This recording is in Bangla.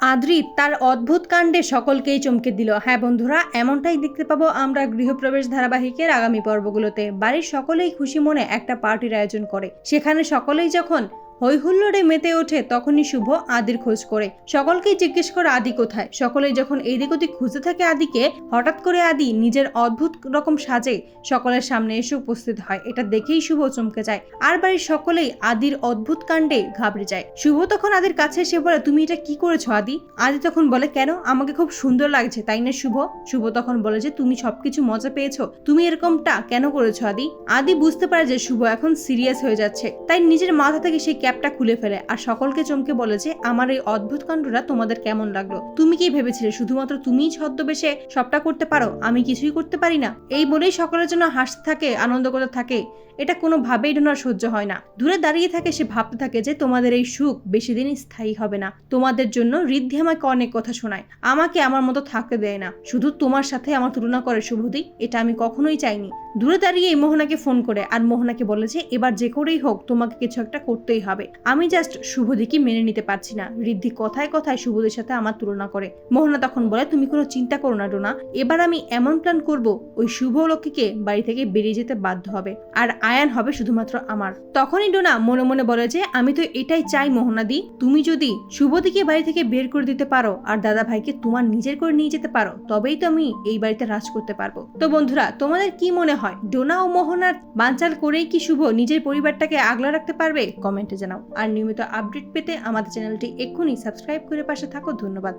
আদ্রিত তার অদ্ভুত কাণ্ডে সকলকেই চমকে দিল। হ্যাঁ বন্ধুরা, এমনটাই দেখতে পাবো আমরা গৃহপ্রবেশ ধারাবাহিকের আগামী পর্বগুলোতে। বাড়ির সকলেই খুশি মনে একটা পার্টির আয়োজন করে। সেখানে সকলেই যখন হই হুল্লোড়ে মেতে ওঠে তখনই শুভ আদির খোঁজ করে। সকলকেই জিজ্ঞেস করে, আদি কোথায়? সকলেই যখন এইদিক ওদিক খুঁজতে থাকে আদিকে, হঠাৎ করে আদি নিজের অদ্ভুত রকম সাজে সকলের সামনে এসে উপস্থিত হয়। এটা দেখেই শুভ চমকে যায়। আর বাড়ির সকলেই আদির অদ্ভুত কাণ্ডে ঘাবড়ে যায়। শুভ তখন আদির কাছে এসে বলে, তুমি এটা কি করেছ আদি? আদি তখন বলে, কেন? আমাকে খুব সুন্দর লাগছে, তাই না শুভ? শুভ তখন বলে যে, তুমি সবকিছু মজা পেয়েছ। তুমি এরকমটা কেন করেছ আদি? আদি বুঝতে পারে যে শুভ এখন সিরিয়াস হয়ে যাচ্ছে। তাই নিজের মাথা থেকে সেই ক্যাপটা খুলে ফেলে আর সকলকে চমকে বলে যে, আমার এই অদ্ভুত কাণ্ডটা তোমাদের কেমন লাগল? তুমি কি ভেবেছিলে শুধুমাত্র তুমিই ছদ্মবেশে সবটা করতে পারো? আমি কিছুই করতে পারি না? এই বলেই সকলের জন্য হাসতে থাকে, আনন্দ করতে থাকে। এটা কোনোভাবেই ডোনার সহ্য হয় না। দূরে দাঁড়িয়ে থাকে, সে ভাবতে থাকে যে তোমাদের এই সুখ বেশি দিন স্থায়ী হবে না। তোমাদের জন্য ঋদ্ধি আমাকে অনেক কথা শোনায়। আমাকে আমার মতো থাকতে দেয় না। শুধু তোমার সাথে আমার তুলনা করে শুভদি এটা আমি কখনোই চাইনি। দূরে দাঁড়িয়ে মোহনাকে ফোন করে আর মোহনাকে বলে যে, এবার যে করেই হোক, তোমাকে কিছু একটা করতেই হবে। আমি জাস্ট শুভদিকে মেনে নিতে পারছি না। ঋদ্ধি কথায় কথায় শুভদের সাথে আমার তুলনা করে। মোহনা তখন বলে, তুমি কোনো চিন্তা করো না ডোনা এবার আমি এমন প্ল্যান করব, ওই শুভ লক্ষ্মীকে বাড়ি থেকে বেরিয়ে যেতে বাধ্য হবে। আর আয়ান হবে শুধুমাত্র আমার। তখনই ডোনা মনে মনে বলে যে, আমি তো এটাই চাই মোহনাদি তুমি যদি শুভদিকে বাড়ি থেকে বের করে দিতে পারো আর দাদা ভাইকে তোমার নিজের করে নিয়ে যেতে পারো, তবেই তো আমি এই বাড়িতে রাজ করতে পারব। তো বন্ধুরা, তোমাদের কি মনে হয়? ডোনা ও মোহনার বানচাল করেই কি শুভ নিজের পরিবারটাকে আগলা রাখতে পারবে? কমেন্টে জানাও। আর নিয়মিত আপডেট পেতে আমাদের চ্যানেলটি এক্ষুনি সাবস্ক্রাইব করে পাশে থাকো। ধন্যবাদ।